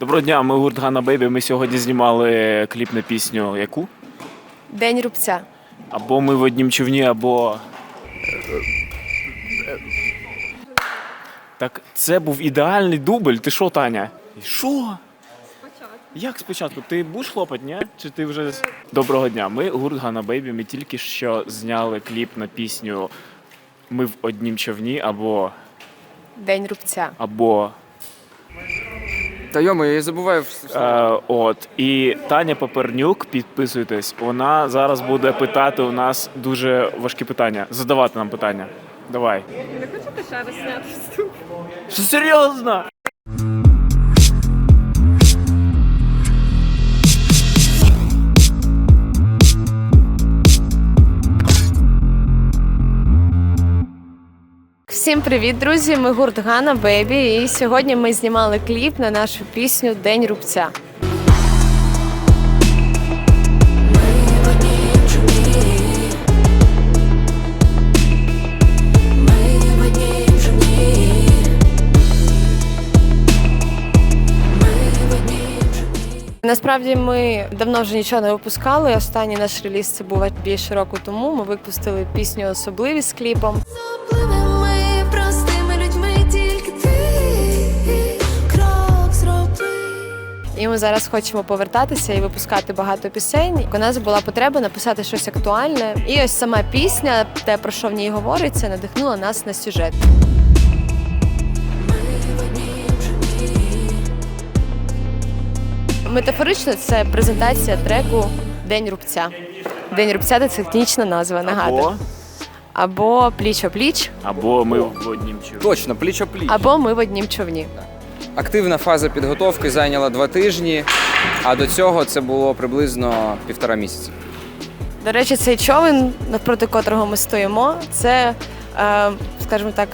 Доброго дня, ми гурт Ганна Бейбі. Ми сьогодні знімали кліп на пісню яку? День рубця. Або ми в однім човні, або. Так це був ідеальний дубль. Ти що, Таня? Що? Як спочатку? Ти будеш хлопати, ні? Чи ти вже. Доброго дня. Ми гурт Ганна Бейбі. Ми тільки що зняли кліп на пісню Ми в однім човні або. День рубця. або Та йому, я забуваю. Е, от і Таня Попернюк, підписуйтесь. Вона зараз буде питати у нас дуже важкі питання. Задавати нам питання. Давай. Не хочете ще раз зняти вступ? Що серйозно? Всім привіт, друзі! Ми гурт Ганна Бейбі. І сьогодні ми знімали кліп на нашу пісню День рубця. Насправді ми давно вже нічого не випускали. Останній наш реліз це був більше року тому. Ми випустили пісню Особливість з кліпом. І ми зараз хочемо повертатися і випускати багато пісень. У нас була потреба написати щось актуальне. І ось сама пісня, те про що в ній говориться, надихнула нас на сюжет. Метафорично це презентація треку День рубця. День рубця це технічна назва, нагадую. Або, Або пліч о пліч, або ми в однім човні. Точно, пліч о пліч. або ми в однім човні. Активна фаза підготовки зайняла два тижні, а до цього це було приблизно півтора місяці. До речі, цей човен, навпроти котрого ми стоїмо, це, е, скажімо так,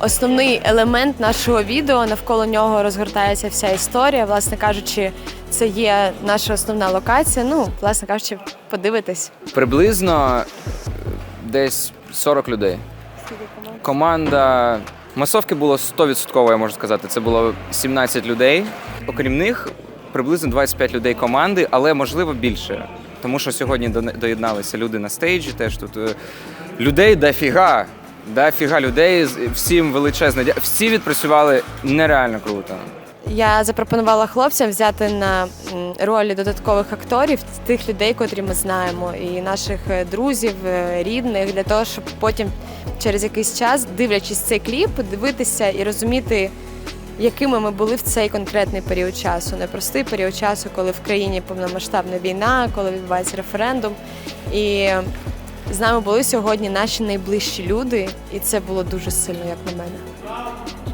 основний елемент нашого відео. Навколо нього розгортається вся історія. Власне кажучи, це є наша основна локація. Ну, власне кажучи, подивитись. Приблизно десь 40 людей. Команда масовки було 100%, я можу сказати. Це було 17 людей. Окрім них, приблизно 25 людей команди, але можливо більше. Тому що сьогодні до- доєдналися люди на стейджі. Теж тут е, людей дофіга. Дофіга людей. Всім величезне. Всі відпрацювали нереально круто. Я запропонувала хлопцям взяти на ролі додаткових акторів тих людей, котрі ми знаємо, і наших е, друзів, е, рідних, для того, щоб потім через якийсь час, дивлячись цей кліп, дивитися і розуміти, якими ми були в цей конкретний період часу. Непростий період часу, коли в країні повномасштабна війна, коли відбувається референдум. І з нами були сьогодні наші найближчі люди, і це було дуже сильно, як на мене.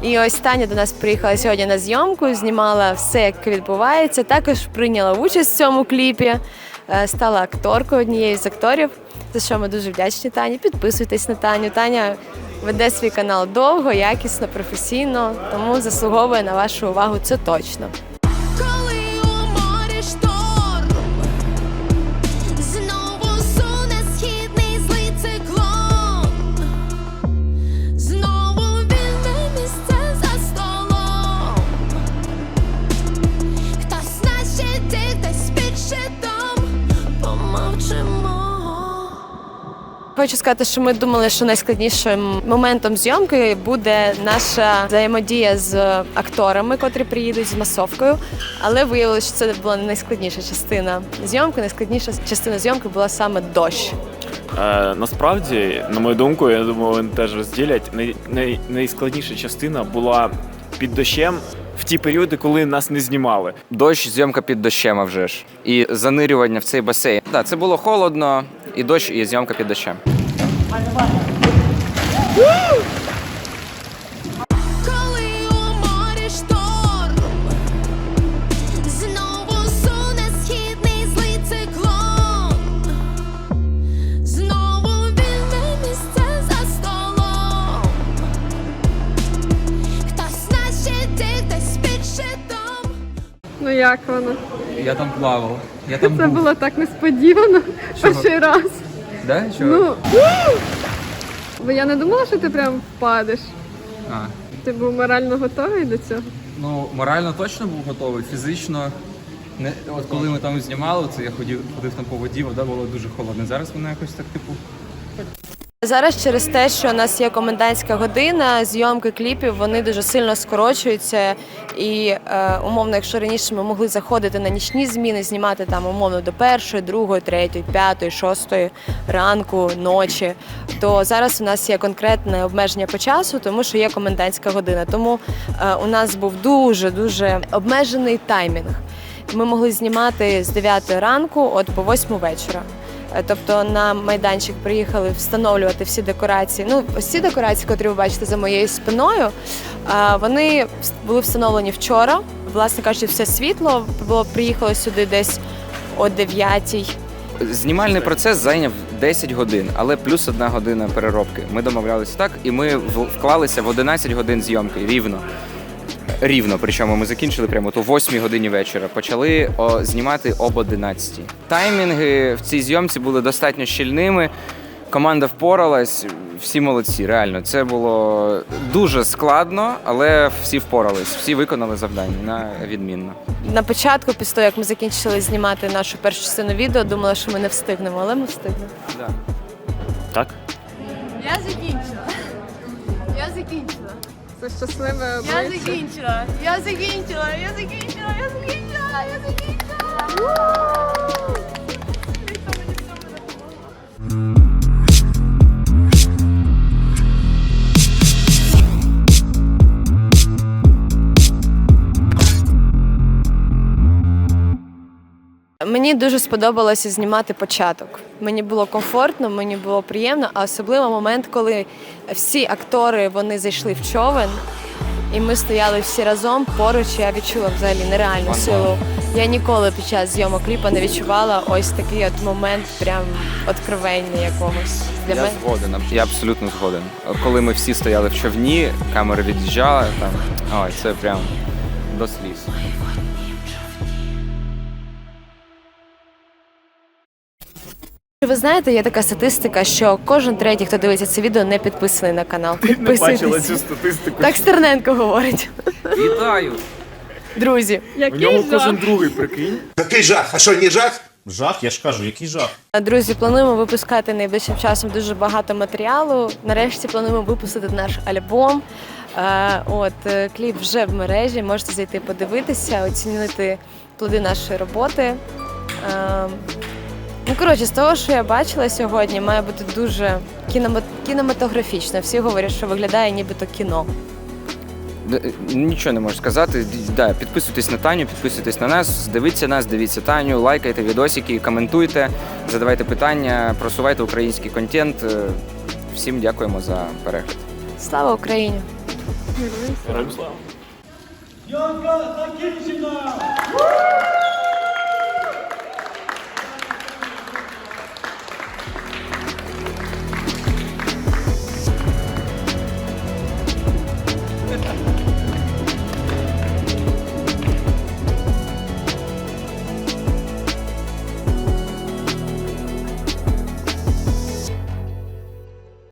І ось Таня до нас приїхала сьогодні на зйомку, знімала все, як відбувається. Також прийняла участь в цьому кліпі, е, стала акторкою однією з акторів. За що ми дуже вдячні Тані. Підписуйтесь на Таню. Таня веде свій канал довго, якісно, професійно, тому заслуговує на вашу увагу. Це точно. Хочу сказати, що ми думали, що найскладнішим моментом зйомки буде наша взаємодія з акторами, котрі приїдуть з масовкою. Але виявилося, що це була не найскладніша частина зйомки. Найскладніша частина зйомки була саме дощ. Е, насправді, на мою думку, я думаю, вони теж розділять. Най, най, найскладніша частина була під дощем в ті періоди, коли нас не знімали. Дощ, зйомка під дощем, а вже ж. І занирювання в цей басейн. Так, це було холодно, і дощ, і зйомка під дощем. Коли у морі шторм Знову суне східний злий циклон Знову вільне місце за столом Хтось щитить, десь під щитом Ну як воно? Я там плавав. Я там Це було так несподівано. Перший раз. Да? Ну. Бо я не думала, що ти прям впадеш. А. Ти був морально готовий до цього? Ну, морально точно був готовий, фізично. Не, от коли ми там знімали, це я ходив, ходив там по воді, вода була дуже холодна. Зараз вона якось так, типу, Зараз через те, що у нас є комендантська година, зйомки кліпів вони дуже сильно скорочуються. І е, умовно, якщо раніше ми могли заходити на нічні зміни, знімати там умовно до першої, другої, третьої, п'ятої, шостої ранку, ночі, то зараз у нас є конкретне обмеження по часу, тому що є комендантська година. Тому е, у нас був дуже дуже обмежений таймінг. Ми могли знімати з 9 ранку, от по 8 вечора. Е, Тобто на майданчик приїхали встановлювати всі декорації. Ну, ось ці декорації, котрі ви бачите за моєю спиною, е, вони були встановлені вчора. Власне кажучи, все світло було приїхало сюди десь о 9 Знімальний процес зайняв 10 годин, але плюс одна година переробки. Ми домовлялися так, і ми вклалися в 11 годин зйомки рівно. Рівно, причому ми закінчили прямо о 8 годині вечора. Почали о, знімати об 11. Таймінги в цій зйомці були достатньо щільними. Команда впоралась, всі молодці. Реально, це було дуже складно, але всі впорались, всі виконали завдання на відмінно. На початку, після того, як ми закінчили знімати нашу першу частину відео, думала, що ми не встигнемо, але ми встигли. Да. Так? Я закінчила. Я закінчила. Це щасливе Я закінчила. Я закінчила. Я закінчила. Я закінчила. Я закінчила. Мені дуже сподобалося знімати початок. Мені було комфортно, мені було приємно, а особливо момент, коли всі актори вони зайшли в човен, і ми стояли всі разом поруч. Я відчула взагалі нереальну силу. Я ніколи під час зйомок кліпа не відчувала ось такий от момент, прям откровення якогось для Я мене. згоден, я абсолютно згоден. Коли ми всі стояли в човні, камера від'їжджала, там ой, це прям до сліз. Ви знаєте, є така статистика, що кожен третій, хто дивиться це відео, не підписаний на канал. Не бачила цю статистику. Так Стерненко говорить. Вітаю! Друзі, У Який нього жах. кожен другий прикинь. Який жах? А що, не жах? Жах, я ж кажу, який жах. Друзі, плануємо випускати найближчим часом дуже багато матеріалу. Нарешті плануємо випустити наш альбом. Е, От е, кліп вже в мережі. Можете зайти подивитися, оцінити плоди нашої роботи. Е, Ну, коротше, з того, що я бачила сьогодні, має бути дуже кінематографічно. Всі говорять, що виглядає нібито кіно. Нічого не можу сказати. Да, підписуйтесь на Таню, підписуйтесь на нас, дивіться нас, дивіться Таню, лайкайте відосики, коментуйте, задавайте питання, просувайте український контент. Е, Всім дякуємо за перегляд. Слава Україні! Героям слава. Зйомка закінчена!